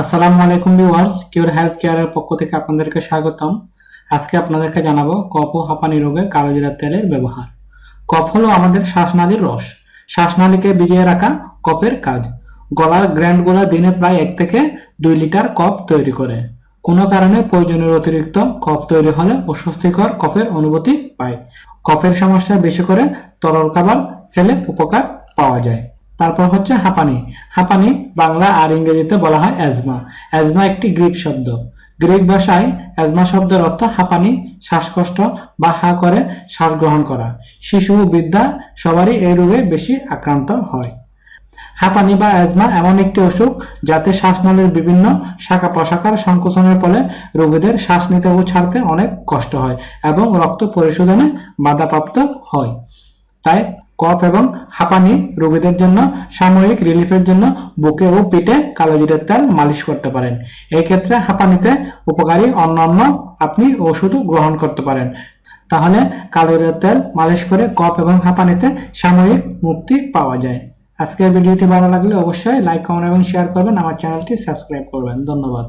আসসালামু আলাইকুম viewers কিউর health কেয়ারের পক্ষ থেকে আপনাদেরকে স্বাগতম। আজকে আপনাদেরকে জানাব কফ ও হাঁপানি রোগে কালো জিরার তেলের ব্যবহার। কফ হলো আমাদের শ্বাসনালীর রস। শ্বাসনালীকে ভিজিয়ে রাখা কফের কাজ। গলার গ্র্যান্ডগুলো দিনে প্রায় এক থেকে দুই লিটার কফ তৈরি করে। কোনো কারণে প্রয়োজনের অতিরিক্ত কফ তৈরি হলে অস্বস্তিকর কফের অনুভূতি পায়। কফের সমস্যা বেশি করে তরল খাবার খেলে উপকার পাওয়া যায়। তারপর হচ্ছে হাঁপানি। হাঁপানি বাংলা আর ইংরেজিতে বলা হয় অ্যাজমা। অ্যাজমা একটি গ্রিক শব্দ। গ্রিক ভাষায় অ্যাজমা শব্দের অর্থ হাঁপানি, শ্বাসকষ্ট বা হা করে শ্বাস গ্রহণ করা। শিশু ও বৃদ্ধা সবারই এই রোগে বেশি আক্রান্ত হয়। হাঁপানি বা অ্যাজমা এমন একটি অসুখ যাতে শ্বাসনালীর বিভিন্ন শাখা প্রশাখার সংকোচনের ফলে রোগীদের শ্বাস নিতে ও ছাড়তে অনেক কষ্ট হয় এবং রক্ত পরিশোধনে বাধাপ্রাপ্ত হয়। তাই কফ এবং হাঁপানি রোগীদের জন্য, সাময়িক রিলিফের জন্য বুকে ও পিঠে কালো জিরের তেল মালিশ করতে পারেন। এই ক্ষেত্রে হাঁপানিতে উপকারী অন্যান্য আপনি ওষুধও গ্রহণ করতে পারেন। তাহলে কালো জিরের তেল মালিশ করে কফ এবং হাঁপানিতে সাময়িক মুক্তি পাওয়া যায়। আজকের ভিডিওটি ভালো লাগলে অবশ্যই লাইক কমেন্ট এবং শেয়ার করবেন। আমার চ্যানেলটি সাবস্ক্রাইব করবেন। ধন্যবাদ।